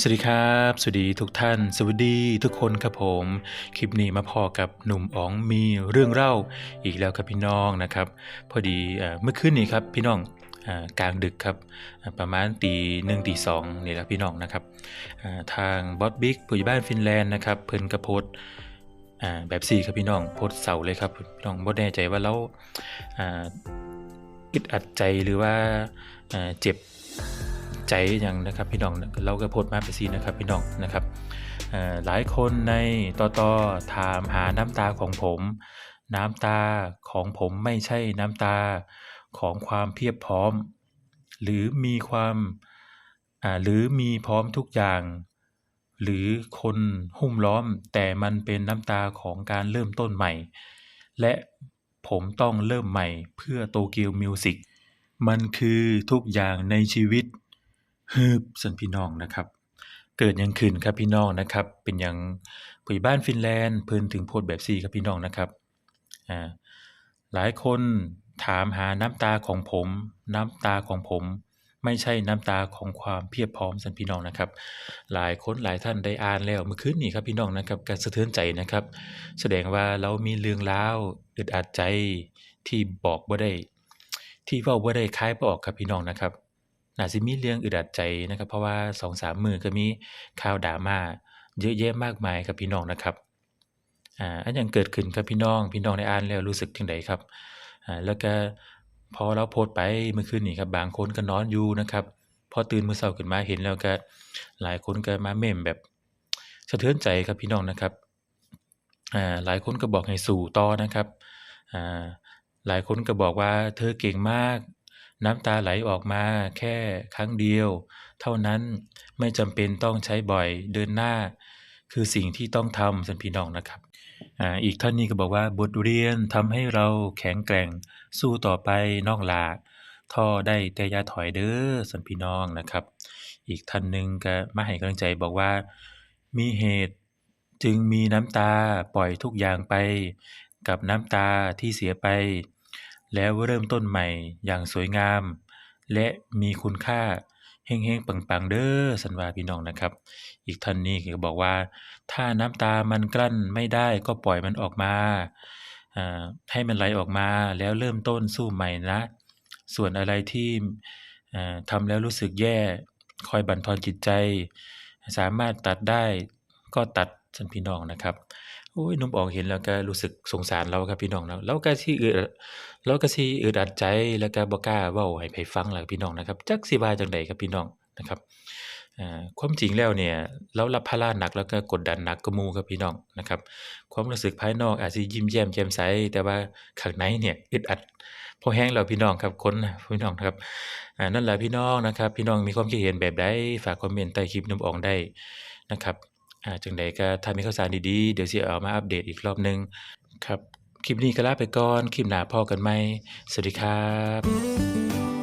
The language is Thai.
สวัสดีครับ สวัสดีทุกท่าน สวัสดีทุกคนครับผม คลิปนี้มาพอกับหนุ่มอ๋องมีเรื่องเล่าอีกแล้วครับพี่น้องนะครับ พอดีเมื่อคืนนี้ครับพี่น้องอกลางดึกครับประมาณตีหนึ่งตีสองนี่แหละพี่น้องนะครับทางบอสบิ๊กผู้ใหญ่บ้านฟินแลนด์นะครับเพิ่นกระโพสต์อ่าแบบสี่ครับพี่น้องโพสเสาเลยครับพี่น้องบ่แน่ใจว่าเราอึดอัดใจหรือว่าเจ็บ ใจอย่างนะครับพี่น้องเราก็โพสต์มาไปซีนะครับพี่น้องนะครับหลายคนในต่อต่อถามหาน้ำตาของผม น้ำตาของผมไม่ใช่น้ำตาของความเพียบพร้อม หรือมีความหรือมีพร้อมทุกอย่าง หรือคนหุ้มล้อม แต่มันเป็นน้ำตาของการเริ่มต้นใหม่ และผมต้องเริ่มใหม่เพื่อโตเกียวมิวสิกมันคือทุกอย่างในชีวิต ฮึบสันพี่น้องนะครับ เกิดยังขึ้นครับพี่น้องนะครับ เป็นหยังผู้บ้านฟินแลนด์เพิ่นถึงโพสต์แบบซี่ครับพี่น้องนะครับอ่าหลายคนถามหาน้ำตาของผม น้ำตาของผม ไม่ใช่น้ำตาของความเพียบพร้อมสันพี่น้องนะครับ หลายคนหลายท่านได้อ่านแล้วเมื่อคืนนี้ครับพี่น้องนะครับการสะเทือนใจนะครับ แสดงว่าเรามีเรื่องราวอึดอัดใจที่บอกบ่าได้ ที่เว้าบ่ได้คล้ายบ่ออกครับพี่น้องนะครับ น่าสิมีเรื่องอึดอัดใจนะครับ เพราะว่า2-3มื้อก็มีข่าวดราม่าเยอะแยะมากมายครับพี่น้องนะครับอ่าอันยังเกิดขึ้นครับพี่น้อง พี่น้องได้อ่านแล้วรู้สึกจังไดครับอ่าแล้วก็พอเราโพสต์ไปเมื่อคืนนี้ครับบางคนก็นอนอยู่นะครับ พอตื่นมื้อเช้าขึ้นมาเห็นแล้วก็หลายคนก็มาเม้มแบบสะเทือนใจครับพี่น้องนะครับอ่าหลายคนก็บอกให้สู้ต่อนะครับอ่าหลายคนก็บอกว่าเธอเก่งมาก น้ำตาไหลออกมาแค่ครั้งเดียว เท่านั้นไม่จำเป็นต้องใช้บ่อยเดินหน้า คือสิ่งที่ต้องทำสันพี่น้องนะครับอ่าอีกท่านนี้ก็บอกว่าบทเรียนทำให้เราแข็งแกร่งสู้ต่อไปนองหลาท่อได้แต่ยาถอยเด้อสันพี่น้องนะครับ อีกท่านหนึ่งก็มาให้กำลังใจบอกว่า มีเหตุจึงมีน้ำตาปล่อยทุกอย่างไป กับน้ำตาที่เสียไป แล้วเริ่มต้นใหม่อย่างสวยงาม และมีคุณค่าเฮงๆปังๆเด้อสันวาพี่น้องนะครับ อีกท่านนี้ก็บอกว่า ถ้าน้ำตามันกลั้นไม่ได้ก็ปล่อยมันออกมาอ่าให้มันไหลออกมาแล้วเริ่มต้นสู้ใหม่นะ ส่วนอะไรที่อ่าทำแล้วรู้สึกแย่ คอยบั่นทอนจิตใจ สามารถตัดได้ก็ตัด สันพี่น้องนะครับโอ้ยนุ่มออกเห็นแล้วก็รู้สึกสงสารเราครับพี่น้องเนาะเราก็สิอึดเราก็สิอึดอัดใจแล้วก็บ่กล้าเว้าให้ไผฟังล่ะพี่น้องนะครับจักสิว่าจังไดครับพี่น้องนะครับอ่าความจริงแล้วเนี่ยเรารับภาระหนักแล้วก็กดดันหนักกว่าหมู่ครับพี่น้องนะครับความรู้สึกภายนอกอาจสิยิ้มแย้มแจ่มใสแต่ว่าข้างในเนี่ยอึดอัดพอแฮงแล้วพี่น้องครับคนพี่น้องครับอ่านั่นแหละพี่น้องนะครับ พี่น้องมีความคิดเห็นแบบใดฝากคอมเมนต์ใต้คลิปนุ่มอองได้นะครับ จังใดก็ถ้ามีข่าวสารดีๆ เดี๋ยวสิเอามาอัปเดตอีกรอบหนึ่งครับ คลิปนี้ก็ลาไปก่อน คลิปหน้าพอกันไหมสวัสดีครับ